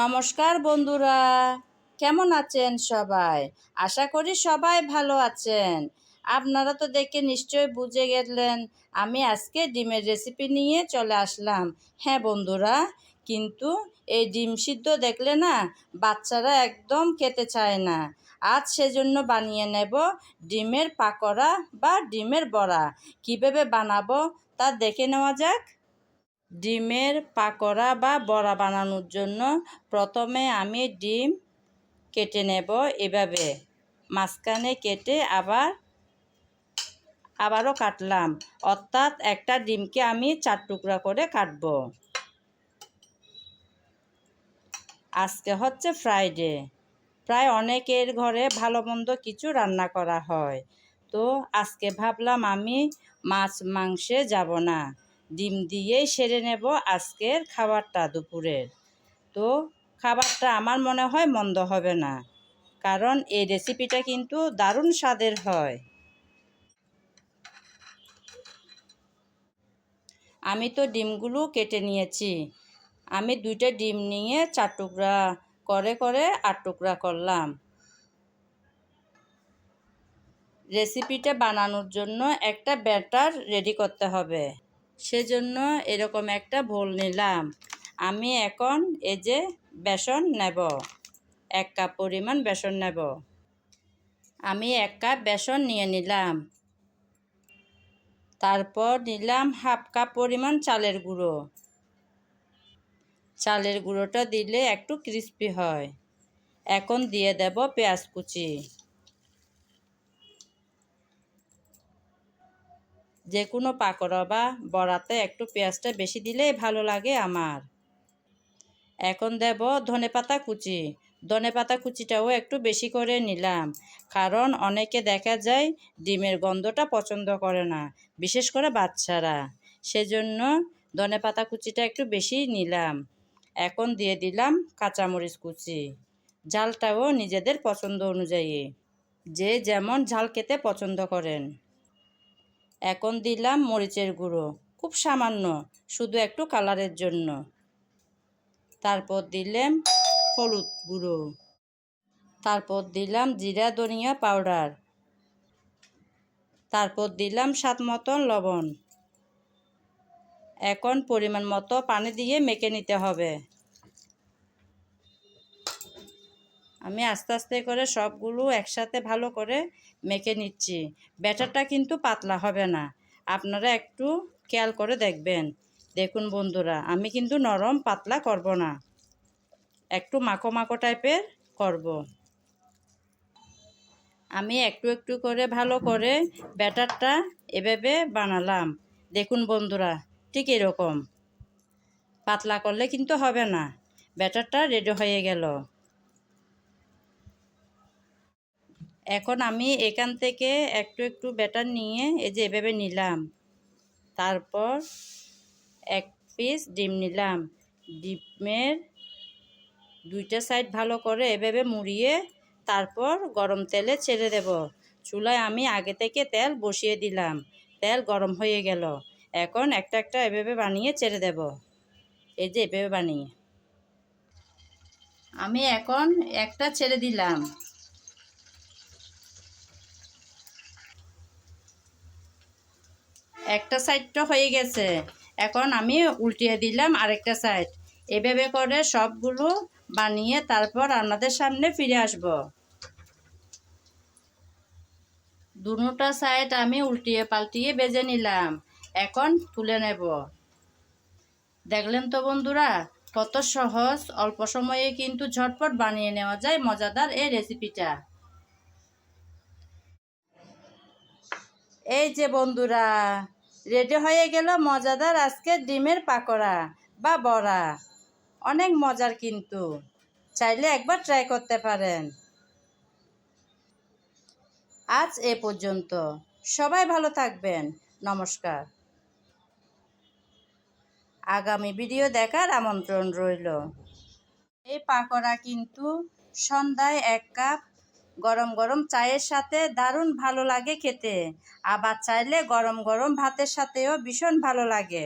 নমস্কার বন্ধুরা, কেমন আছেন সবাই? আশা করি সবাই ভালো আছেন। আপনারা তো দেখে নিশ্চয়ই বুঝে গেলেন, আমি আজকে ডিমের রেসিপি নিয়ে চলে আসলাম। হ্যাঁ বন্ধুরা, কিন্তু এই ডিম সিদ্ধ দেখলে না, বাচ্চারা একদম খেতে চায় না। আজ সেজন্য বানিয়ে নেব ডিমের পাকোড়া বা ডিমের বড়া। কীভাবে বানাবো তা দেখে নেওয়া যাক। ডিমের পাকোড়া বা বড়া বানানোর জন্য প্রথমে আমি ডিম কেটে নেব এভাবে। মাঝখানে কেটে আবার, আবারও কাটলাম। অর্থাৎ একটা ডিমকে আমি চার টুকরা করে কাটব। আজকে হচ্ছে ফ্রাইডে। প্রায় অনেকের ঘরে ভালো মন্দ কিছু রান্না করা হয়। তো আজকে ভাবলাম আমি মাছ মাংসে যাব না। ডিম দিয়েই সেরে নেব আজকের খাবারটা দুপুরের। তো খাবারটা আমার মনে হয় মন্দ হবে না, কারণ এই রেসিপিটা কিন্তু দারুণ স্বাদের হয়। আমি তো ডিমগুলো কেটে নিয়েছি। আমি দুইটা ডিম নিয়ে চার টুকরা করে করে আট টুকরা করলাম। রেসিপিটা বানানোর জন্য একটা ব্যাটার রেডি করতে হবে। সেজন্য এরকম একটা ভোল নিলাম। আমি এখন এই যে বেসন নেব, এক কাপ পরিমাণ বেসন নেব। আমি এক কাপ বেসন নিয়ে নিলাম। তারপর নিলাম হাফ কাপ পরিমাণ চালের গুঁড়ো। চালের গুঁড়োটা দিলে একটু ক্রিস্পি হয়। এখন দিয়ে দেব পেঁয়াজ কুচি। যে কোনো পাকোড়া বা বড়াতে একটু পেঁয়াজটা বেশি দিলেই ভালো লাগে আমার। এখন দেব ধনে পাতা কুচি। ধনে পাতা কুচিটাও একটু বেশি করে নিলাম, কারণ অনেকে দেখা যায় ডিমের গন্ধটা পছন্দ করে না, বিশেষ করে বাচ্চারা। সেজন্য ধনে পাতা কুচিটা একটু বেশি নিলাম। এখন দিয়ে দিলাম কাঁচামরিচ কুচি। ঝালটাও নিজেদের পছন্দ অনুযায়ী, যে যেমন ঝাল খেতে পছন্দ করেন। এখন দিলাম মরিচের গুঁড়ো। খুব সামান্য, শুধু একটু কালারের জন্য। তারপর দিলাম হলুদ গুঁড়ো। তারপর দিলাম জিরা ধনিয়া পাউডার। তারপর দিলাম স্বাদ মতন লবণ। এখন পরিমাণ মতো পানি দিয়ে মেখে নিতে হবে। আমি আস্তে আস্তে করে সবগুলো একসাথে ভালো করে মেখে নিচ্ছি। ব্যাটারটা কিন্তু পাতলা হবে না। আপনারা একটু খেয়াল করে দেখবেন। দেখুন বন্ধুরা, আমি কিন্তু নরম পাতলা করব না। একটু মাখো মাখো টাইপের করব। আমি একটু একটু করে ভালো করে ব্যাটারটা এভাবে বানালাম। দেখুন বন্ধুরা, ঠিক এরকম। পাতলা করলে কিন্তু হবে না। ব্যাটারটা রেডি হয়ে গেল। এখন আমি এখান থেকে একটু একটু ব্যাটার নিয়ে এই যে এভাবে নিলাম। তারপর এক পিস ডিম নিলাম। ডিমের দুইটা সাইড ভালো করে এভাবে মুড়িয়ে তারপর গরম তেলে ছেড়ে দেব। চুলায় আমি আগে থেকে তেল বসিয়ে দিলাম। তেল গরম হয়ে গেল। এখন একটা একটা এভাবে বানিয়ে ছেড়ে দেব। এই যে এভাবে বানিয়ে। আমি এখন একটা ছেড়ে দিলাম। একটা সাইডটা হয়ে গেছে। এখন আমি উল্টিয়ে দিলাম আরেকটা সাইড। এভাবে করে সবগুলো বানিয়ে তারপর আপনাদের সামনে ফিরে আসব। দুটা সাইড আমি উল্টিয়ে পাল্টিয়ে বেজে নিলাম। এখন তুলে নেব। দেখলেন তো বন্ধুরা, কত সহজ, অল্প সময়ে কিন্তু ঝটপট বানিয়ে নেওয়া যায় মজাদার এই রেসিপিটা। এই যে বন্ধুরা রেডি হয়ে গেল মজাদার আজকে ডিমের পাকোড়া বা বড়া। অনেক মজার কিন্তু। চাইলে একবার ট্রাই করতে পারেন। আজ এ পর্যন্ত। সবাই ভালো থাকবেন। নমস্কার। আগামী ভিডিও দেখার আমন্ত্রণ রইল। এই পাকোড়া কিন্তু সন্ধ্যায় এক কাপ গরম গরম চায়ের সাথে দারুণ ভালো লাগে খেতে। আবার চাইলে গরম গরম ভাতের সাথেও ভীষণ ভালো লাগে।